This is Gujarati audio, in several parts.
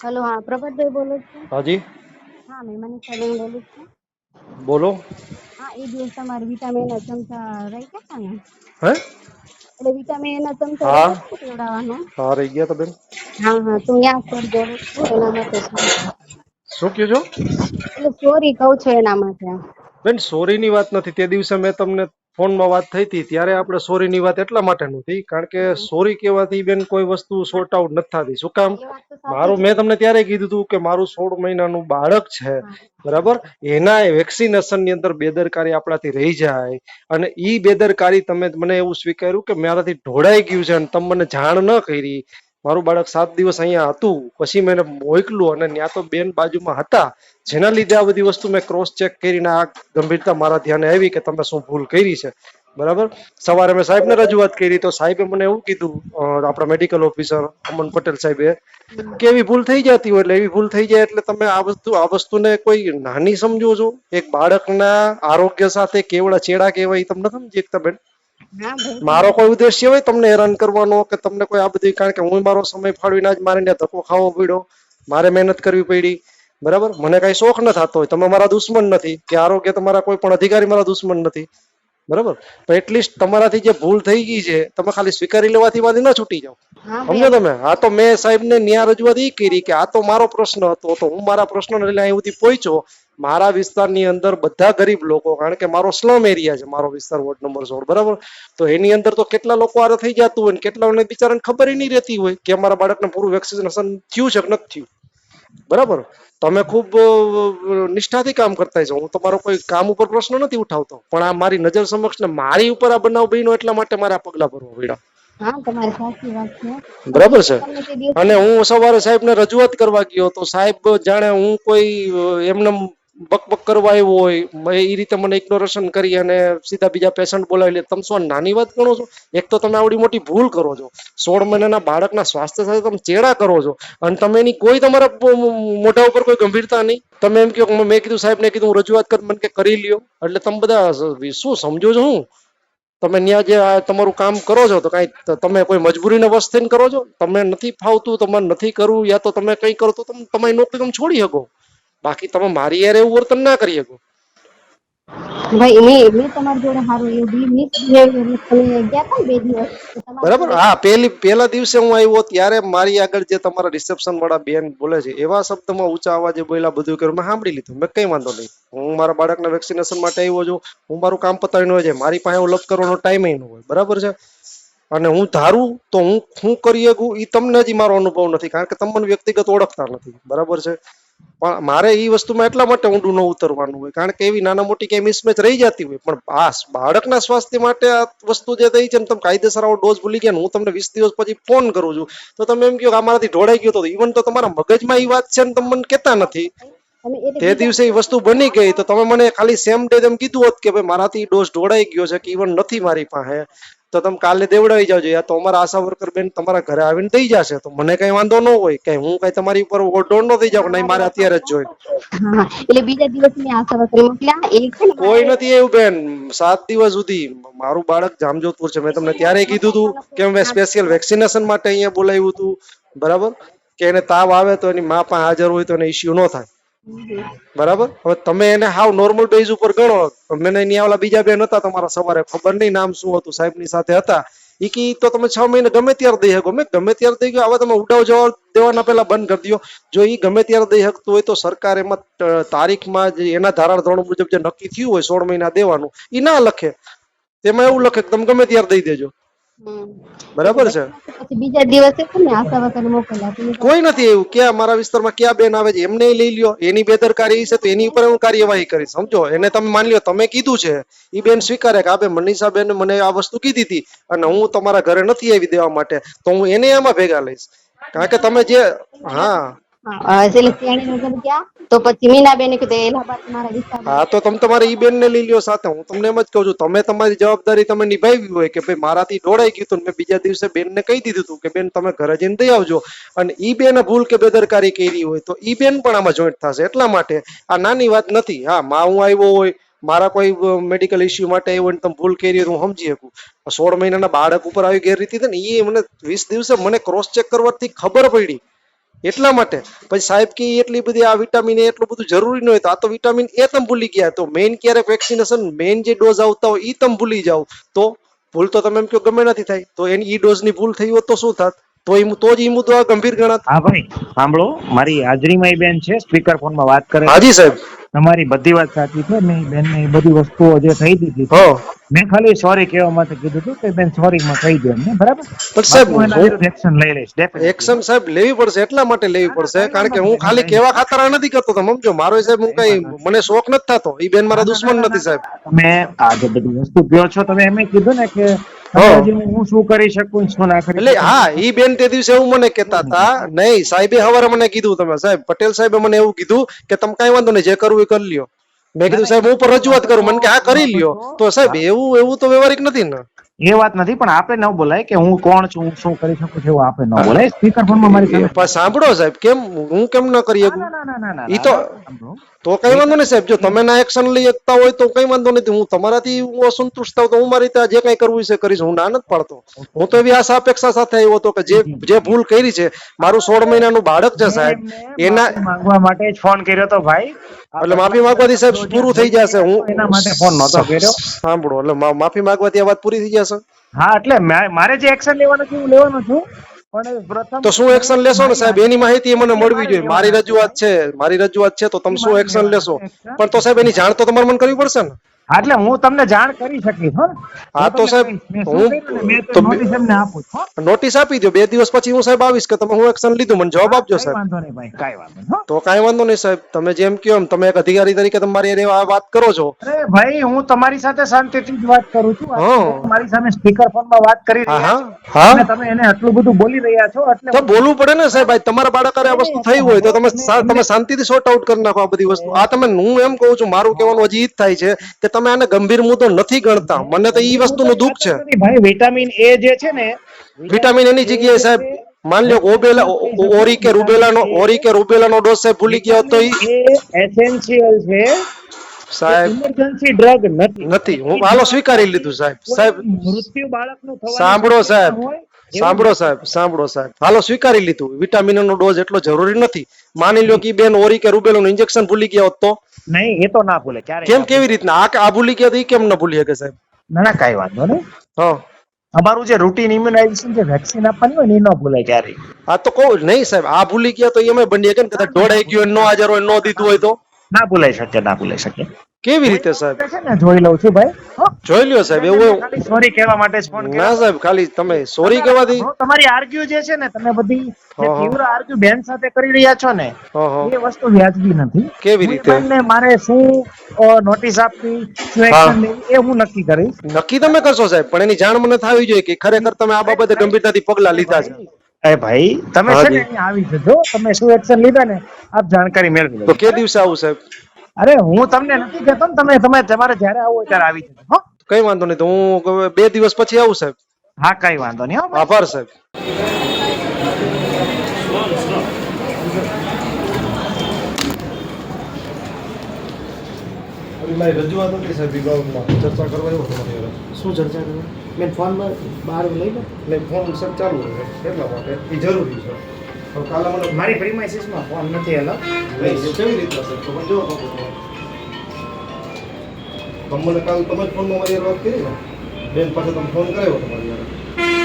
હલો હા પ્રભાતભાઈ બોલો છો? હાજી. હા મેં મનીષાબેન બોલું છું. બોલો. હા એ દિવસ તમારે વિટામિનના ચમચા રહી ગયા હતા ને? હે? એટલે વિટામિનના ચમચા હા. ને પીવડાવવાનો હા રહી ગયા તો બેન. હા હા તો સર બોલું છું એના માટે? શું કહ્યું છો? એટલે સોરી કહું છું એના માટે. બેન સોરીની વાત નથી. તે દિવસે મેં તમને ફોનમાં વાત થઈ હતી ત્યારે આપણે સોરીની વાત એટલા માટે નથી કારણ કે સોરી કહેવાથી બેન કોઈ વસ્તુ સોર્ટ આઉટ નથી થતી. શું કામ? એ મારું મેં તમને ત્યારે કીધું હતું કે મારું સોળ મહિનાનું બાળક છે બરાબર? એના વેક્સિનેશનની અંદર બેદરકારી આપણાથી રહી જાય અને ઈ બેદરકારી તમે મને એવું સ્વીકાર્યું કે મારાથી ઢોળાઈ ગયું છે અને તમે મને જાણ ન કરી મારું બાળક સાત દિવસ અહીંયા હતું, પછી મેં મોકલું અને ત્યાં તો બેન બાજુમાં હતા. જેના લીધે આ બધી વસ્તુ મેં ક્રોસ ચેક કરીને આ ગંભીરતા મારા ધ્યાને આવી કે તમે શું ભૂલ કરી છે. બરાબર? સવારે મેં સાહેબને રજૂઆત કરી તો સાહેબે મને એવું કીધું આપણા મેડિકલ ઓફિસર અમન પટેલ સાહેબે, કે એવી ભૂલ થઈ જતી હોય એટલે એવી ભૂલ થઈ જાય એટલે તમે આ વસ્તુ, આ વસ્તુને કોઈ નાની સમજો છો? એક બાળકના આરોગ્ય સાથે કેવડા ચેડા કહેવાય તમને સમજી એકતા બેન? મારો કોઈ ઉદ્દેશ્ય હોય તમને હેરાન કરવાનો કે તમને કોઈ આ બધી કારણ કે હું મારો સમય ફાળવીને જ મારે ધક્કો ખાવો પડ્યો, મારે મહેનત કરવી પડી, બરાબર? મને કઈ શોખ ન થતો હોય. તમે મારા દુશ્મન નથી. કે આરોગ્ય તમારા કોઈ પણ અધિકારી મારા દુશ્મન નથી. બરાબર? તો એટલીસ્ટ તમારાથી જે ભૂલ થઈ ગઈ છે તમે ખાલી સ્વીકારી લેવાથી માંથી ન છૂટી જાઓ. સમજો તમે? આ તો મેં સાહેબને ન્યા રજૂઆત ઈ કરી કે આ તો મારો પ્રશ્ન હતો તો હું મારા પ્રશ્ન લઈને અહીં સુધી પહોંચ્યો. મારા વિસ્તારની અંદર બધા ગરીબ લોકો કારણ કે મારો સ્લમ એરિયા છે મારો વિસ્તાર વોર્ડ નંબર સોળ બરાબર? તો એની અંદર તો કેટલા લોકો આરે થઈ જતું હોય ને કેટલાઓને બિચારાને ખબર નહીં રહેતી હોય કે અમારા બાળકને પૂરું વેક્સિનેશન થયું છે કે નથી થયું? બરાબર? તમે ખૂબ નિષ્ઠાથી કામ કરતા છો હું તમારો કોઈ કામ ઉપર પ્રશ્ન નથી ઉઠાવતો. પણ આ મારી નજર સમક્ષ ને મારી ઉપર આ બનાવ બન્યો એટલા માટે મારે પગલા ભરવા પડ્યા. બરાબર છે? અને હું સવારે સાહેબ ને રજૂઆત કરવા ગયો તો સાહેબ જાણે હું કોઈ એમને બકબક કરવા આવ્યો હોય એ રીતે મને ઇગ્નોરેશન કરી અને સીધા બીજા પેશન્ટ બોલાવી લે. તમે શું નાની વાત ગણો છો? એક તો તમે આવડી મોટી ભૂલ કરો છો. સોળ મહિનાના બાળકના સ્વાસ્થ્ય સાથે તમે ચેડા કરો છો. અને તમે એની કોઈ તમારા મોઢા ઉપર કોઈ ગંભીરતા નહીં. તમે એમ કહો મેં કીધું સાહેબને કીધું, હું રજૂઆત કરી, મને કે કરી લ્યો. એટલે તમે બધા શું સમજો છો હું? તમે ત્યાં જે તમારું કામ કરો છો, તો કાંઈ તમે કોઈ મજબૂરીને વશ થઈને કરો છો? તમે નથી ફાવતું, તમારે નથી કરવું, યા તો તમે કંઈ કરો તો તમે, તમારી નોકરી તમે છોડી શકો. બાકી તમે મારી યાર એવું વર્તન ના કરી શકો. ભાઈ મેં મેં તમારી જોડે હારું એવું મિસબિહેવિયર તમે ગયા હતા બે દિવસ? બરાબર? હા પેલી પેલા દિવસે હું આવ્યો ત્યારે મારી આગળ જે તમારા રિસેપ્શન વાળા બેન બોલે છે એવા શબ્દમાં ઊંચા અવાજે બોલ્યા બધું કર્યું. મેં સાંભળી લીધું. મેં કઈ વાંધો નહીં. હું મારા બાળકના વેક્સિનેશન માટે આવ્યો છું. હું મારું કામ પતાવીને હોય છે. મારી પાસે લપ કરવાનો ટાઈમ ન હોય. બરાબર છે? અને હું ધારું તો હું શું કરી શકું એ તમને હજી મારો અનુભવ નથી. કારણ કે તમને વ્યક્તિગત ઓળખતા નથી. બરાબર છે? પણ મારે એ વસ્તુમાં એટલા માટે ઊંડું ન ઉતરવાનું હોય કારણ કે એવી નાના મોટી કઈ મિસમેચ રહી જતી હોય. પણ આ બાળકના સ્વાસ્થ્ય માટે આ વસ્તુ જે થઈ છે તમે કાયદેસર આવો ડોઝ ભૂલી ગયા હું તમને વીસ દિવસ પછી ફોન કરું છું તો તમે એમ કહો કે આ મારાથી ઢોળાઈ ગયો તો ઇવન તો તમારા મગજમાં એ વાત છે ને તમે મને કહેતા નથી. તે દિવસે એ વસ્તુ બની ગઈ તો તમે મને ખાલી સેમ ડે તેમ કીધું હોત કે ભાઈ મારાથી ડોઝ ઢોળાઈ ગયો છે કે ઇવન નથી મારી પાસે. તો તમે કાલે દેવડાવી જાવ યા તો અમારા આશા વર્કર બેન તમારા ઘરે આવીને થઈ જશે. તો મને કઈ વાંધો ન હોય. કે હું કઈ તમારી ઉપર ઓઢોણ ન થઈ જાવ નહીં મારે અત્યારે જ જોઈ. એટલે બીજા દિવસ મેં આશા વર્કર મોકલ્યા. એક કોઈ નથી એવું બેન. સાત દિવસ સુધી. મારું બાળક જામજોધપુર છે. મેં તમને ત્યારે કીધું હતું કે મેં સ્પેશિયલ વેક્સિનેશન માટે અહીંયા બોલાવ્યું હતું. બરાબર? કે એને તાવ આવે તો એની મા પાસે હાજર હોય તો એને ઇસ્યુ ન થાય. બરાબર? હવે તમે એને હાવ નોર્મલ બેઝ ઉપર ગણો. મને અહીંયા ઓલા બીજા બેન હતા તમારા સવારે ખબર નહીં નામ શું હતું, સાહેબની સાથે હતા. એ કે તો તમે છ મહિને ગમે ત્યારે દઈ શકો. મેં ગમે ત્યારે દઈ ગયો હવે તમે ઉડાવ જવા દેવાના પહેલા બંધ કરી દો જો ઈ ગમે ત્યારે દઈ શકતું હોય તો સરકાર એમાં તારીખમાં જે એના ધારા ધોરણ મુજબ જે નક્કી થયું હોય સોળ મહિના દેવાનું એ ના લખે. તેમાં એવું લખે કે તમે ગમે ત્યારે દઈ દેજો. બરાબર છે. પછી બીજા દિવસે છે ને આશા વર્કર મોકલ્યા કોઈ નથી એવું કે મારા વિસ્તારમાં ક્યાં બેન આવે છે એમને લઈ લ્યો. એની બેદરકારી છે તો એની ઉપર હું કાર્યવાહી કરીશ સમજો? એને તમે માની લ્યો તમે કીધું છે. એ બેન સ્વીકારે કે આ બેન મનીષા બેન મને આ વસ્તુ કીધી હતી અને હું તમારા ઘરે નથી આવી દેવા માટે તો હું એને એમાં ભેગા લઈશ. કારણ કે તમે જે હા. ઈ બેન ભૂલ કે બેદરકારી કરી હોય તો ઈ બેન પણ આમાં જોઈન્ટ થશે. એટલા માટે આ નાની વાત નથી. હા, માં હું આવ્યો હોય, મારા કોઈ મેડિકલ ઇસ્યુ માટે ને તમે ભૂલ કરી હું સમજી શકું. સોળ મહિનાના બાળક ઉપર આવી ગેરરીતિ એ મને વીસ દિવસે મને ક્રોસ ચેક કરવાથી ખબર પડી. એટલા માટે. પછી સાહેબ કે એટલી બધી આ વિટામિન એ એટલું બધું જરૂરી ન હોય તો આ તો વિટામિન એ તમે ભૂલી ગયા. તો મેઇન ક્યારેક વેક્સિનેશન મેઇન જે ડોઝ આવતા હોય એ તમે ભૂલી જાઓ. તો ભૂલ તો તમે એમ કહો ગમે નથી થાય. તો એની ઈ ડોઝની ભૂલ થઈ હોત તો શું થાત? તો એ તો જ ઈ મુદ્દો ગંભીર ગણાત. હા ભાઈ સાંભળો. મારી હાજરીમાં એ બેન છે સ્પીકર ફોનમાં વાત કરે હાજી સાહેબ. તમારી બધી વાત સાચી છે. ને બેન ને એ બધી વસ્તુઓ જે થઈ દીધી મેં ખાલી સોરી કહેવા માટે કીધું હતું કે બેન સોરી માં કહી દો ને બરાબર? પણ સાહેબ એક્શન લઈ લઈશ એક્શન સાહેબ લેવી પડશે એટલા માટે લેવી પડશે કારણ કે હું ખાલી કેવા ખાતર નથી કરતો તમે સમજો મારો સાહેબ હું કઈ મને શોખ નથી થતો એ બેન મારા દુશ્મન નથી સાહેબ. તમે આ જે બધી વસ્તુ કહો છો તમે એમ કીધું ને કે હું. શું કરી શકું શું ના કરી એટલે હા ઈ બેન તે દિવસે એવું મને કહેતા હતા નહીં સાહેબે હવારે મને કીધું તમે સાહેબ પટેલ સાહેબે મને એવું કીધું કે તમે કઈ વાંધો નહીં જે કરવું એ કરી લ્યો. મેં કીધું સાહેબ હું ઉપર રજૂઆત કરું. મને કે હા કરી લ્યો. તો સાહેબ એવું એવું તો વ્યવહારિક નથી ને? એ વાત નથી પણ આપણે ન બોલાય કે હું કોણ છું હું શું કરી શકું છું એવું આપણે ન બોલાય. સ્પીકર ફોનમાં મારી સાંભળો સાહેબ કેમ હું કેમ ન કરી શકું? ઈ તો-. તો કઈ વાંધો નહીં સાહેબ જો તમે ના એક્શન લઈ શકતા હોય તો કઈ વાંધો નથી હું તમારાથી હું અસંતુષ્ટ થાવ તો હું મારી રીતે જે કઈ કરવું છે કરીશ. હું ના નથી પાડતો. હું તો એવી આશા અપેક્ષા સાથે આવ્યો હતો કે જે જે ભૂલ કરી છે મારું સોળ મહિનાનું બાળક છે સાહેબ. એના માંગવા માટે જ ફોન કર્યો તો ભાઈ. એટલે માફી માંગવાથી સાહેબ પૂરું થઈ જશે. હું એના માટે ફોન નતો કર્યો. સાંભળો એટલે માફી માંગવાથી આ વાત પૂરી થઈ જશે. હા એટલે મારે જે એક્શન લેવાનું છે હું લેવાનો છું. તો શું એક્શન લેશો ને સાહેબ? એની માહિતી મને મળવી જોઈએ. મારી રજૂઆત છે. મારી રજૂઆત છે તો તમે શું એક્શન લેશો? પણ તો સાહેબ એની જાણ તો તમારે મને કરવી પડશે ને? એટલે હું તમને જાણ કરી શકીશ હો. હા, તો સાહેબ. મેં હું- મેં આપું છું, નોટિસ આપી દો બે દિવસ પછી હું સાહેબ આવીશ કે તમે હું એક્શન લીધું મને જવાબ આપજો સાહેબ. વાંધો નહીં ભાઈ કાઈ વાંધો નહીં, તો કાઈ વાંધો નહીં સાહેબ તમે જેમ કહો એમ તમે એક અધિકારી તરીકે તમારી એને વાત કરો છો. અરે ભાઈ હું તમારી સાથે શાંતિથી જ વાત કરું છું. હા. મારી સામે સ્પીકર ફોનમાં વાત કરી રહ્યા હા. છો. હા. અને તમે એને આટલું બધું બોલી રહ્યા છો એટલે તો બોલવું પડે ને સાહેબ તમારા બાળક આ વસ્તુ થઈ હોય તો તમે તમે શાંતિથી સોર્ટ આઉટ કરી નાખો આ બધી વસ્તુ. આ તમે હું એમ કહું છું મારું કહેવાનું હજી ઈ જ થાય છે કે તમે આને ગંભીર મુદ્દો નથી ગણતા. મને તો એ વસ્તુનું દુઃખ છે. ભાઈ વિટામિન એ જે છે ને વિટામિન એની જગ્યાએ સાહેબ માન લો ઓબેલા ઓરી કે રૂબેલાનો ઓરી કે રૂબેલાનો ડોઝ સાહેબ ભૂલી ગયા તો એ એસેન્શિયલ છે. સાહેબ ઇમરજન્સી ડ્રગ નથી. નથી. હું હાલો સ્વીકારી લીધું સાહેબ. સાહેબ મૃત્યુ બાળકનું સાંભળો સાહેબ. સાંભળો સાહેબ સાંભળો સાહેબ. હાલો સ્વીકારી લીધું. વિટામિન નો ડોઝ એટલો જરૂરી નથી. માની લો કે બેન ઓરી કે રૂબેલાનું ઇન્જેક્શન ભૂલી ગયા હોત તો? નહીં એ તો ના ભૂલે. ક્યારે કેમ કેવી રીતના? આ આ ભૂલી ગયા તો એ કેમ ન ભૂલી શકે સાહેબ? ના ના કાંઈ વાંધો નહીં. હા. અમારું જે રૂટીન ઇમ્યુનાઇઝેશન જે વેક્સિન આપવાની હોય ને એ ન ભૂલાય ક્યારે આ તો કહું નહીં સાહેબ. આ ભૂલી ગયા તો એ અમે બની કે ને કદાચ દોડાઈ ગયો નો. હાજર હોય નો દીધું હોય તો? ના ભૂલાઈ શકે ના ભૂલાઈ શકે. કેવી રીતે સાહેબ? છે ને જોઈ લઉં છું ભાઈ જોઈ લ્યો સાહેબ એવું સોરી કહેવા માટે જ ફોન ના સાહેબ ખાલી તમે સોરી કહેવાથી? તમારી આર્ગ્યુ જે છે ને તમે બધી. તીવ્ર આર્ગ્યુ બેન સાથે કરી રહ્યા છો ને એ વસ્તુ વ્યાજબી નથી. કેવી રીતે? તમને મારે શું નોટિસ આપવી શું એક્શન લેવી એ હું નક્કી કરીશ. નક્કી તમે કરશો સાહેબ પણ એની જાણ મને થવી જોઈએ કે ખરેખર તમે આ બાબતે ગંભીરતાથી પગલા લીધા છે. એ ભાઈ તમે છે ને આવી જજો તમે શું એક્શન લીધા ને આપ જાણકારી મેળવી તો કે દિવસે આવું સાહેબ? અરે હું તમને નથી કહેતો ને તમે તમે તમારે જ્યારે આવો ત્યારે આવી જજો હો. કઈ વાંધો નહીં તો હું બે દિવસ પછી આવું સાહેબ. હા કઈ વાંધો નહીં હો. આભાર સાહેબ. મારી રજૂઆત હતી સાહેબ વિભાગમાં. ચર્ચા કરવા એવો તમારી હારે. શું ચર્ચા કરી મેં ફોનમાં બહાર લઈ લો. એટલે ફોન સર ચાલુ છે એટલા માટે. એ જરૂરી છે. તો કાલે મને મારી પ્રિમાઇસિસમાં ફોન નથી એલો કેવી રીતના હશે? તો મને જો બાપુ તો. તમે મને કાલ તમે જ ફોનમાં મારી વાત કરી ને. બેન પાસે તમે ફોન કર્યો તમારી.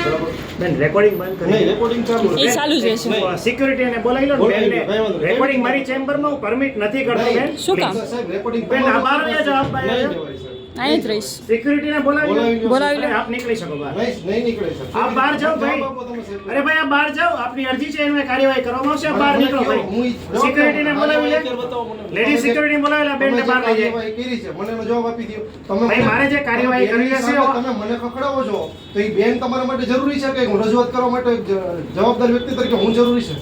બરાબર? બેન રેકોર્ડિંગ બંધ નહીં રેકોર્ડિંગ ચાલુ છે. એ ચાલુ જ રહેશે. સિક્યુરિટી ને બોલાવી લો બેન. રેકોર્ડિંગ મારી ચેમ્બરમાં હું પરમિટ નથી કરતો બેન. શું કામ? સાહેબ રેકોર્ડિંગ બેન, આ બહાર જવાબ છો, અહીં જ રહીશ. સિક્યુરિટીને બોલાવી બોલાવી લો. આપ નીકળી શકો બહાર. નહીં નહીં નીકળે સાહેબ. આપ બહાર જાઓ ભાઈ. અરે ભાઈ આપ બહાર જાઓ. આપની અરજી છે એનું કાર્યવાહી કરવામાં આવશે. બહાર નીકળો ભાઈ. ઈ જવાબ સિક્યુરિટી ને આપો. બોલાવી લે. લેડી સિક્યુરિટી બોલાવી લે બેન ને બહાર લઈ જાય. કરી છે મને એનો જવાબ આપી દો તમે ભાઈ, મારે જે કાર્યવાહી કરવી હશે, તમે મને ખખડાવો છો. તો એ બેન તમારા માટે જરૂરી છે કે હું રજૂઆત કરવા માટે જવાબદાર વ્યક્તિ તરીકે હું જરૂરી છે?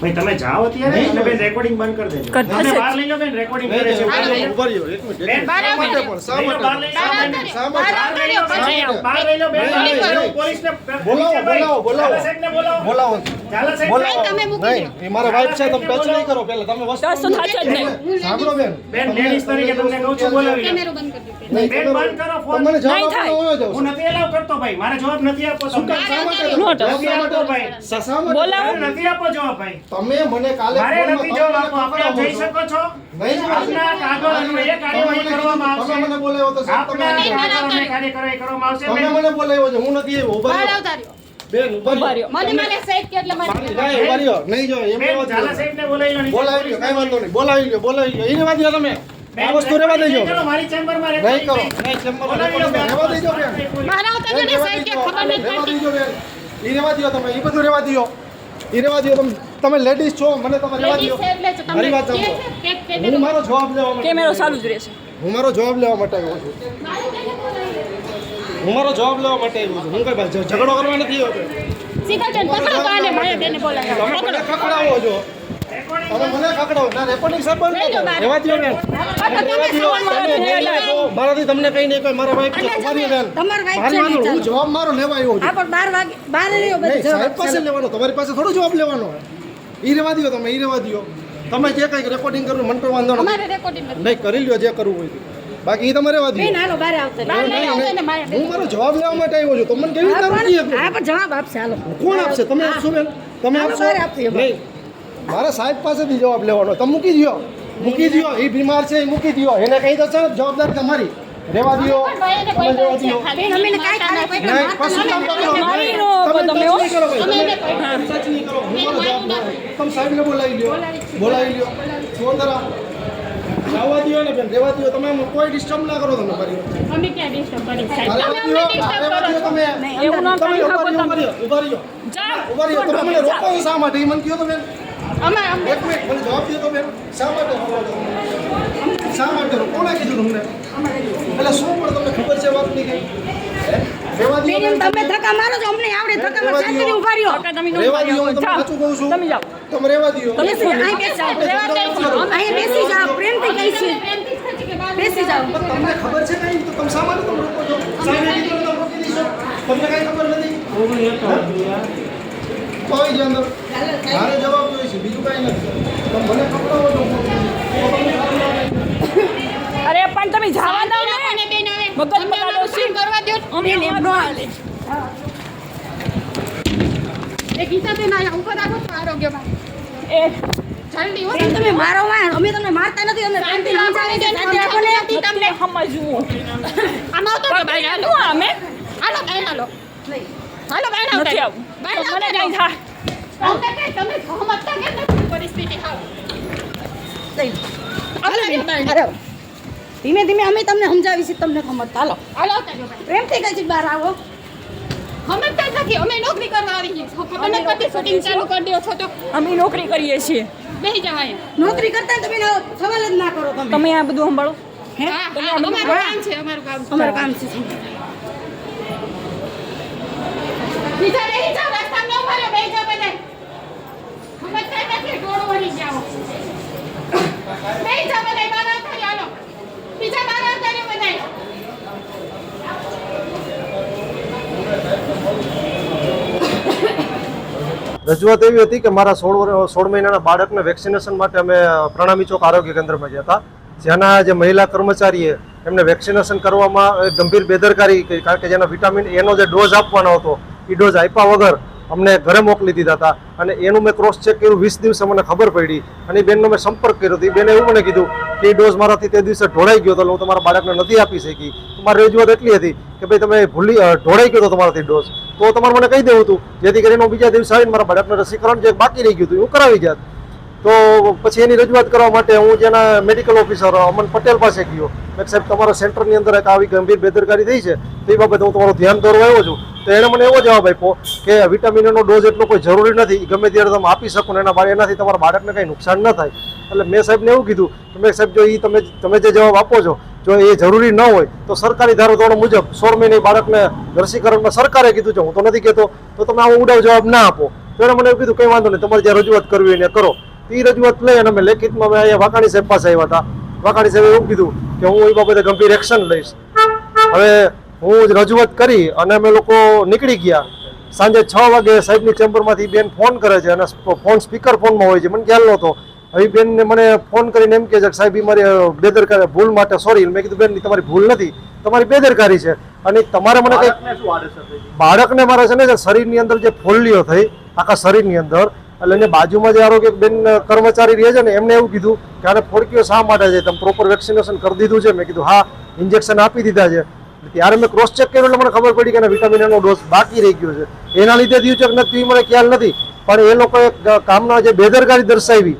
ભાઈ તમે જાઓ અત્યારે અને બેન રેકોર્ડિંગ બંધ કરી દેજો. તમે બહાર લઈ લો બેન રેકોર્ડિંગ કરે છે. બહાર લઈ લો. ઊભા રહ્યો, એક મિનિટ, બેન, બહાર લઈ લો, બહાર લઈ માટે? બહાર લઈ લો, બહાર લઈ લો બેન. પોલીસને બોલાવો, બોલાવો, બોલાવો. સાહેબને બોલાવો. બોલાવો. ચાલો સાહેબ બોલાવો. તમે મૂકી નહીં એ મારા વાઇફ છે તમે ટચ નહીં કરો પહેલા. તમે વસ્તુ દસ તો જ નહીં. સાંભળો બેન. બેન. લેડીઝ તરીકે તમને કહું છું બોલાવી લો. કેમેરો બંધ કરી દો. બેન બંધ કરો ફોન. તમને જવાબ થાય. હું નથી એલાવ કરતો ભાઈ. મારે જવાબ નથી તમને. શા નો જવાબ આપતો માટે? ભાઈ. બોલાવો. નથી આપો જવાબ ભાઈ તમે મને કાલે મારે નથી જો મને આપણે જઈ શકો છો. નહીં આપના કાગળ અન્વયે કાર્યવાહી કરવામાં આવશે. તમે મને બોલાવ્યો તો સાહેબ, તમે. કાર્યવાહી કરવામાં આવશે. તમે મને બોલાવ્યો છે હું નથી ઊભો રહ્યો. બેન ઊભા રહ્યો. મને મને સાહેબ કે એટલે મારી- મારી નહીં, ઊભા રહ્યો. નહીં જો એમ બેન, રહેવા ઝાલા. સાહેબને બોલાવી લો. બોલાવી લો કાઈ વાંધો નહીં. બોલાવી લો બોલાવી લો. એને વાત તમે. આ વસ્તુ રહેવા દેજો. મારી ચેમ્બરમાં નહીં કરો નહીં. ચેમ્બરમાં રહેવા દેજો બેન. મારા તો રહ્યો સાહેબ કે ખબર નહીં રહેવા પડતી. રહેવા દ્યો તમે એ બધું રહેવા દ્યો. ઈ રહેવા દ્યો તમે તમે લેડીઝ છો મને તમે રહેવા દો મારી વાત સાંભળો. હું મારો જવાબ લેવા માટે કેમેરો ચાલુ જ રહેશે. હું મારો જવાબ લેવા માટે આવ્યો છું. હું મારો જવાબ લેવા માટે આવ્યો છું. હું કઈ ભાઈ ઝઘડો કરવા નથી આવ્યો સીધા જન પકડો કાને માયા બેને બોલાવો તમે પકડાવો છો. મારાથી તમને કઈ નહીં કોઈ મારા વાઈફ છે નહીં. હું. જવાબ મારો લેવા આવ્યો છું. બાર વાગે બાર નહીં સાહેબ પાસે લેવાનો તમારી પાસે થોડો જવાબ લેવાનો એ રહેવા દ્યો તમે એ રહેવા દ્યો તમે જે કંઈક રેકોર્ડિંગ કરવું મન તો વાંધો નથી. નહીં કરી લ્યો જે કરવું હોય બાકી તમારે તમે રહેવા બેન હાલો બાર આવતા બહાર રહ્યો. લઈ આવતા ને મારે હું મારો જવાબ લેવા માટે આવ્યો છું. તમને કેવી રીતે હા પણ જવાબ આપશે હાલો. કોણ આપશે? તમે આપશો બેન? તમે આપશો. નહીં. મારે સાહેબ પાસેથી જવાબ લેવાનો. તમે મૂકી દો મૂકી દ્યો. એ બીમાર છે એ મૂકી દ્યો. એને કહી દો છે જવાબદારી તમારી. ભાઈ એને તમે કોઈ કામ કરો. તમે તમે કરો. તમે નહીં કરો. તમે સાહેબને બોલાવી લ્યો. બોલાવી લ્યો. આવવા દ્યો ને બેન તમે કોઈ ડિસ્ટર્બ ના કરો તમે મારી. અમે ક્યાં ડિસ્ટર્બ કરી સાહેબ? તમે અમને ડિસ્ટર્બ કરો તમે. એવું ના કરી ઊભા શકો રહ્યો, તમે. ઊભા રહ્યો, ઊભા રહ્યો. તમે મને રોકો શા માટે? ઈ મને કહો તો બેન. અમે એક મિનિટ મને જવાબ દો તો બેન શા માટે છો? શા માટે? કોણે કીધું તમને? એટલે શું પણ તમને ખબર છે વાતની કઈ? હે? રહેવા દ્યો બેન એમ બેન. તમે ધક્કા મારો છો અમને આવડે ધક્કા મારો ઊભા રહ્યો તમે સાચું કહું છું. તમે જાઓ. તમે રહેવા દ્યો. તમે અહીં બેસી જાઓ. રહેવા દે છે. અમે અહીં બેસી જાઓ. પ્રેમથી કહી છે. પ્રેમથી જ કહે છે કે બહાર બેસી જાઓ. તમને ખબર છે કઈ? તો તમે શા માટે તમે રોકો છો? સાહેબે કીધું તમે રોકી દીધો. તમને કઈ ખબર નથી? કોઈ જ અંદર. મારે જવાબ અરે પણ તમે જવા દો ને? બેન હવે મગજ બગાડો ઓલું કરવા દો. અમે એમ નો હાલે. એ ગીતાબેન આયા ઉપર રાખો તો આરોગ્યમાં એ. જલ્દી હો. તમે મારો માં અમે તમને મારતા નથી અમે શાંતિ પ્રેમથી રાખો સમજાવીએ શાંતિ રાખો ને. સમજવું આનો તો ભાઈ હાલો. અમે હાલો ભાઈ હાલો. હાલો બાય હાલો નથી આવું. મને કઈ થાય. તમે સહમતતા કેમ નથી? પરિસ્થિતિ હાલો. ધીમે ધીમે અમે તમને સમજાવી છીએ તમને ખબર ચાલો હાલો. પ્રેમથી કહી બહાર આવો. સમજતા નથી અમે નોકરી કરવા આવી છીએ. ખબર નથી પડતી શૂટિંગ ચાલુ કરી દો છો તો. અમે નોકરી કરીએ છીએ. બેસી નોકરી કરતા તમે સવાલ જ ના કરો તમે. તમે આ બધું સંભાળો. હા? હા અમારું કામ છે અમારું કામ છે. અમારું કામ છે બીજા બેસી જાવ રસ્તામાં ન ઊભા બેસી જાવ બધાય સમજતા નથી ટોળું વળી જાઓ બેસી જાવ બધાય બહાર આવતા રહ્યો હાલો બીજા બહાર આવતા રહ્યો બધાય રજૂઆત એવી હતી કે મારા સોળ સોળ મહિનાના બાળકને વેક્સિનેશન માટે અમે પ્રણામી ચોક આરોગ્ય કેન્દ્રમાં ગયા હતા. જેના જે મહિલા કર્મચારીએ એમને વેક્સિનેશન કરવામાં ગંભીર બેદરકારી કરી, કારણ કે જેના વિટામિન એનો જે ડોઝ આપવાનો હતો એ ડોઝ આપ્યા વગર અમને ઘરે મોકલી દીધા હતા. અને એનું મેં ક્રોસ ચેક કર્યું, વીસ દિવસે મને ખબર પડી. અને બેનનો મેં સંપર્ક કર્યો હતો. એ બેને એવું મને કીધું કે એ ડોઝ મારાથી તે દિવસે ઢોળાઈ ગયો હતો હું તમારા બાળકને નથી આપી શકી. મારી રજૂઆત એટલી હતી કે ભાઈ તમે ભૂલી ઢોળાઈ ગયો હતો તમારાથી ડોઝ તો તમારે મને કહી દેવું હતું. જેથી કરીને હું બીજા દિવસે આવીને મારા બાળકને રસીકરણ જે બાકી રહી ગયું હતું હું કરાવી જાત. તો પછી એની રજૂઆત કરવા માટે હું જેના મેડિકલ ઓફિસર અમન પટેલ પાસે ગયો. મેં સાહેબ, તમારા સેન્ટરની અંદર એક આવી ગંભીર બેદરકારી થઈ છે, તો બાબતે હું તમારું ધ્યાન દોરવા આવ્યો છું. તો એણે મને એવો જવાબ આપ્યો કે વિટામિનનો ડોઝ એટલો કોઈ જરૂરી નથી, ગમે ત્યારે તમે આપી શકો ને એના એનાથી તમારા બાળકને કંઈ નુકસાન ન થાય. એટલે મેં સાહેબને એવું કીધું કે મેં સાહેબ, જો એ તમે તમે જે જવાબ આપો છો, જો એ જરૂરી ન હોય, તો સરકારી ધારાધોરણો મુજબ સોળ મહિને બાળકને રસીકરણમાં સરકારે કીધું છે, હું તો નથી કહેતો, તો તમે આવો ઉડાવ જવાબ ના આપો. તો એણે મને એવું કીધું, કંઈ વાંધો નહીં, તમારે જે રજૂઆત કરવી એને કરો. એ રજૂઆત લઈ અને અમે લેખિતમાં મેં અહીંયા વાકાણી સાહેબ પાસે આવ્યા હતા. વાકાણી સાહેબે એવું કીધું કે હું એ બાબતે ગંભીર એક્શન લઈશ. હવે હું જ રજૂઆત કરી અને અમે લોકો નીકળી ગયા. સાંજે છ વાગે સાહેબની ચેમ્બરમાંથી બેન ફોન કરે છે અને ફોન સ્પીકર ફોનમાં હોય છે. મને ખ્યાલ નહોતો. હવે બેનને મને ફોન કરીને એમ કહે છે કે સાહેબ એ મારી બેદરકારી ભૂલ માટે સોરી. મેં કીધું બેન તમારી ભૂલ નથી. તમારી બેદરકારી છે. અને તમારે મને કંઈક બાળકને મારે છે ને શરીરની અંદર જે ફોલ્લીઓ થઈ આખા શરીરની અંદર એટલે એને બાજુમાં જે આરોગ્ય બેન કર્મચારી રહે છે ને એમને એવું કીધું કે આને ફોડકીઓ શા માટે છે? તમે પ્રોપર વેક્સિનેશન કરી દીધું છે? મેં કીધું, હા ઇન્જેક્શન આપી દીધા છે. ત્યારે મેં ક્રોસ ચેક કર્યું એટલે મને ખબર પડી કે વિટામિન એનો ડોઝ બાકી રહી ગયો છે. એના લીધે થયું છે કે નથી, મને ખ્યાલ નથી. પણ એ લોકોએ કામના જે બેદરકારી દર્શાવી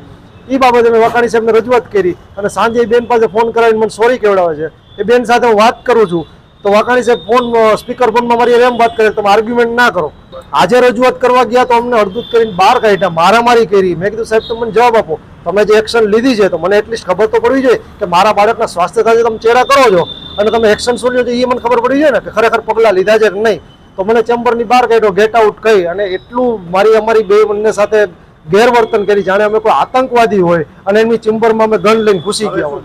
એ બાબતે મેં વકાણી સાહેબને રજૂઆત કરી અને સાંજે બેન પાસે ફોન કરાવીને મને સોરી કહેવડાવે છે. એ બેન સાથે હું વાત કરું છું. તો વાકાણી સાહેબ ફોન સ્પીકર ફોનમાં મારી એમ વાત કરે તમે આર્ગ્યુમેન્ટ ના કરો. આજે રજૂઆત કરવા ગયા તો અમને અડધું કરીને બહાર કાઢ્યા, મારામારી કરી. મેં કીધું, સાહેબ તમે મને જવાબ આપો. તમે જે એક્શન લીધી છે, તો મને એટલીસ્ટ ખબર તો પડવી જોઈએ કે મારા બાળકના સ્વાસ્થ્ય સાથે તમે ચહેરા કરો છો અને તમે એક્શન શું લ્યો છો એ મને ખબર પડવી જોઈએ ને કે ખરેખર પગલાં લીધા છે કે નહીં. તો મને ચેમ્બરની બહાર કાઢ્યો ગેટ આઉટ કહી અને એટલું મારી અમારી બે બંને સાથે ગેરવર્તન કરી. જાણે અમે કોઈ આતંકવાદી હોય અને એમની ચેમ્બરમાં અમે ગન લઈને ઘૂસી ગયા હોય.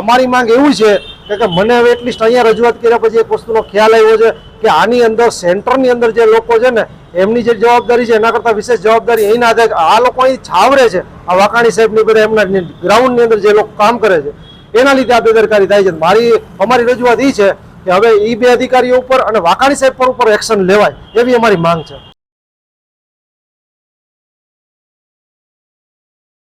અમારી માંગ એવું છે કે મને હવે એટલીસ્ટ અહીંયા રજૂઆત કર્યા પછી એક વસ્તુનો ખ્યાલ આવ્યો છે કે આની અંદર, સેન્ટરની અંદર જે લોકો છે ને, એમની જે જવાબદારી છે, એના કરતાં વિશેષ જવાબદારી અહીંના આધારે આ લોકો અહીં છાવરે છે. આ વાકાણી સાહેબની બધા એમના ગ્રાઉન્ડની અંદર જે લોકો કામ કરે છે, એના લીધે આ બેદરકારી થાય છે. મારી, અમારી રજૂઆત એ છે કે હવે એ બે અધિકારીઓ ઉપર અને વાકાણી સાહેબ પર ઉપર એક્શન લેવાય, એવી અમારી માંગ છે.